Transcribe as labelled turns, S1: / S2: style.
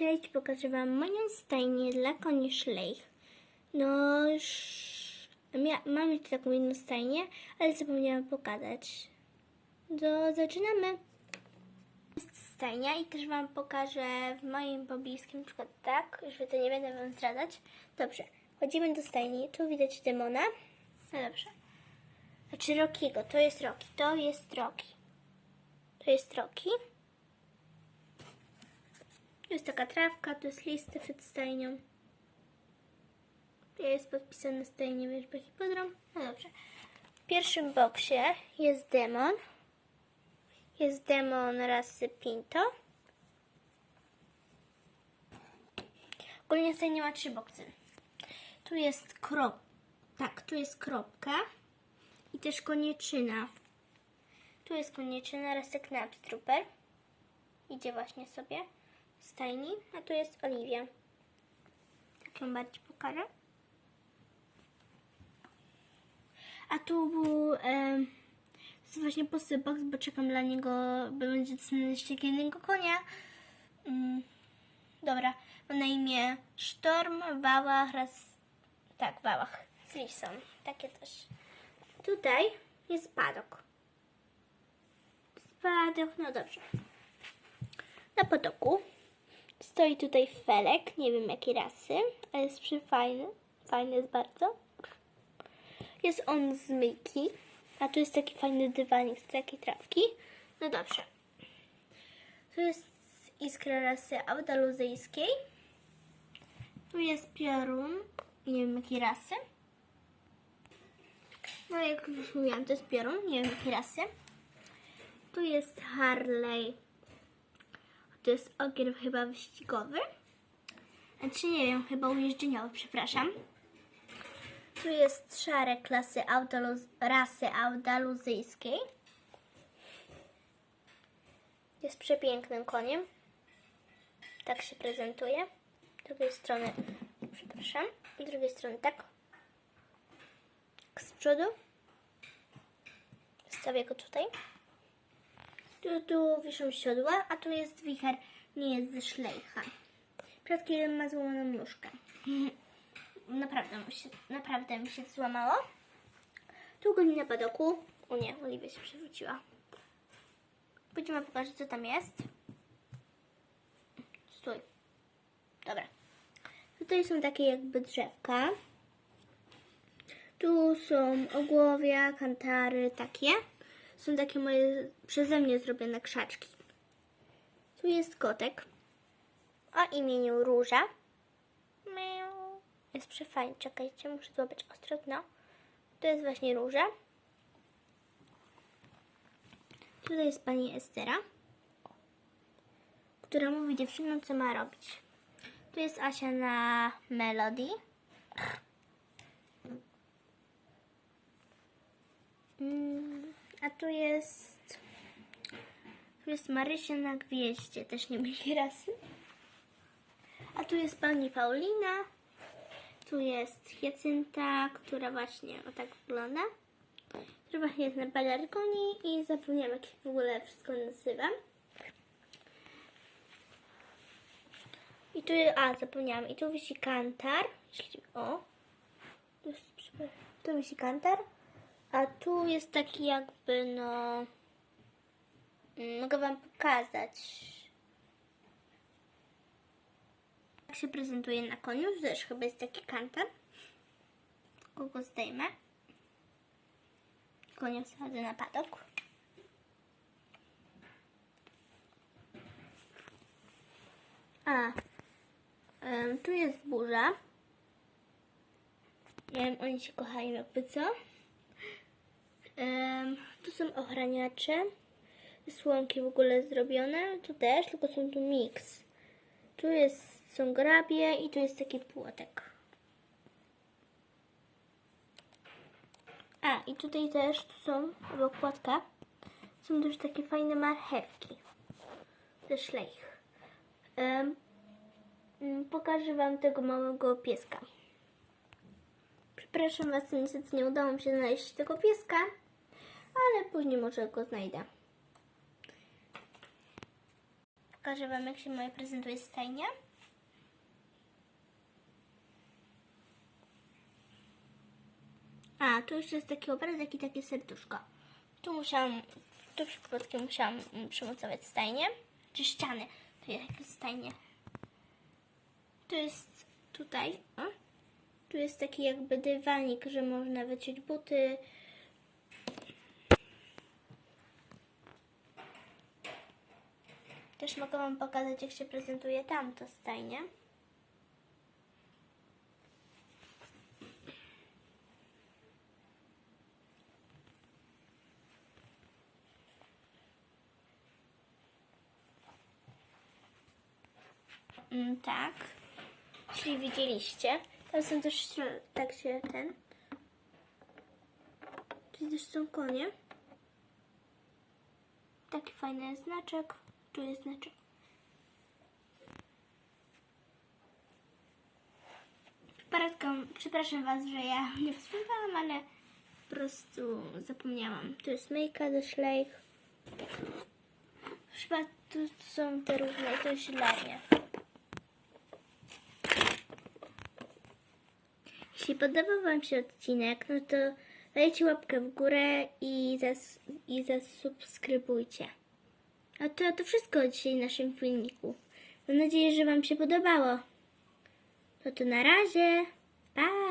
S1: Cześć, pokażę Wam moją stajnię dla koni szlejch. No mia- mam już taką jedną stajnię, ale zapomniałam pokazać. To zaczynamy. Jest stajnia i też Wam pokażę w moim pobliskim, przykład tak, już więcej nie będę Wam zdradzać. Dobrze, chodzimy do stajni, tu widać demona. No dobrze. Znaczy Rokiego, to jest Roki, to jest Roki. To jest Roki. Jest taka trawka, tu jest lista przed stajnią. Jest podpisane stajnie wierzba hipodrom. No dobrze. W pierwszym boksie jest demon. Jest demon rasy Pinto. Ogólnie stajnia ma trzy boksy. Tu jest krop. Tak, tu jest kropka. I też konieczyna. Tu jest konieczyna rasy Knapstrooper. Idzie właśnie sobie stajni, a tu jest Oliwia. Tak ją bardziej pokażę. A tu był jest właśnie posypok, bo czekam dla niego, bo będzie znaleźć jednego konia. Mm, dobra, ma na imię Sztorm, Wałach, raz... Tak, Wałach, z lisą, takie coś. Tutaj jest padok. Spadok, no dobrze. Na potoku stoi tutaj felek, nie wiem jakiej rasy, ale jest przefajny. Fajny jest bardzo. Jest on z myjki, a tu jest taki fajny dywanik z takiej trawki. No dobrze. Tu jest iskra rasy audaluzyjskiej. Tu jest piorun, nie wiem jakiej rasy. No jak już mówiłam, to jest piorun, nie wiem jakiej rasy. Tu jest Harley. To jest ogier chyba wyścigowy. Znaczy nie wiem, chyba ujeżdżeniowy, przepraszam. Tu jest szare klasy audaluz, rasy audaluzyjskiej. Jest przepięknym koniem. Tak się prezentuje. Z drugiej strony, przepraszam, z drugiej strony tak. Tak z przodu. Wstawię go tutaj. Tu, tu wiszą siodła, a tu jest wicher, nie jest ze szlejcha. Chwilą ma złamaną nóżkę. Naprawdę mi się, naprawdę mi się złamało. Tu go na padoku. O nie, Oliwia się przewróciła. Będziemy pokazać, co tam jest. Stój. Dobra. Tutaj są takie jakby drzewka. Tu są ogłowia, kantary, takie. Są takie moje przeze mnie zrobione krzaczki. Tu jest kotek o imieniu Róża. Jest przefajny. Czekajcie, muszę złapać ostro dno. To jest właśnie Róża. Tutaj jest pani Estera, która mówi dziewczynom, co ma robić. Tu jest Asia na Melody. Mm, A tu jest. Tu jest Marysia na gwieździe, też nie mieli rasy. A tu jest pani Paulina. Tu jest Hiacynta, która właśnie o tak wygląda. Która właśnie jest na balergonie i zapomniałam jak się w ogóle wszystko nazywa. I tu, a zapomniałam, i tu wisi kantar. Jeśli, o, tu, tu wisi kantar. A tu jest taki jakby, no, mm, mogę wam pokazać. Jak się prezentuje na koniu, też chyba jest taki kantar. Kogo zdejmę. Konia wsadzę na padok. A, tu jest burza. Nie wiem, oni się kochają jakby co. Tu są ochraniacze. Słomki w ogóle zrobione. Tu też, tylko są tu miks. Tu jest, są grabie i tu jest taki płotek. A, i tutaj też tu są, obok płotka, są też takie fajne marchewki ze szlejch. Mm, pokażę Wam tego małego pieska. Przepraszam Was, niestety nie udało mi się znaleźć tego pieska, ale później może go znajdę. Pokażę Wam, jak się moje prezentuje stajnia. A, tu jeszcze jest taki obrazek i takie serduszko. Tu musiałam, tu przypadkiem musiałam mm, przymocować stajnie, czy ściany. To jest takie stajnie. To jest tutaj, o. Tu jest taki jakby dywanik, że można wyciąć buty. Też mogę Wam pokazać, jak się prezentuje tamto stajnie. Mm, tak. Jeśli widzieliście, tam są też tak się ten. Tu też są konie. Taki fajny znaczek. Tu jest znaczek. Przepraszam, przepraszam Was, że ja nie wspominałam, ale po prostu zapomniałam. Tu jest myjka ze szlejch. Chyba tu są te różne, to jest siedlarnia. Jeśli podobał Wam się odcinek, no to dajcie łapkę w górę i, zas i zasubskrybujcie. A to, to wszystko dzisiaj w naszym filmiku. Mam nadzieję, że Wam się podobało. No to na razie. Pa!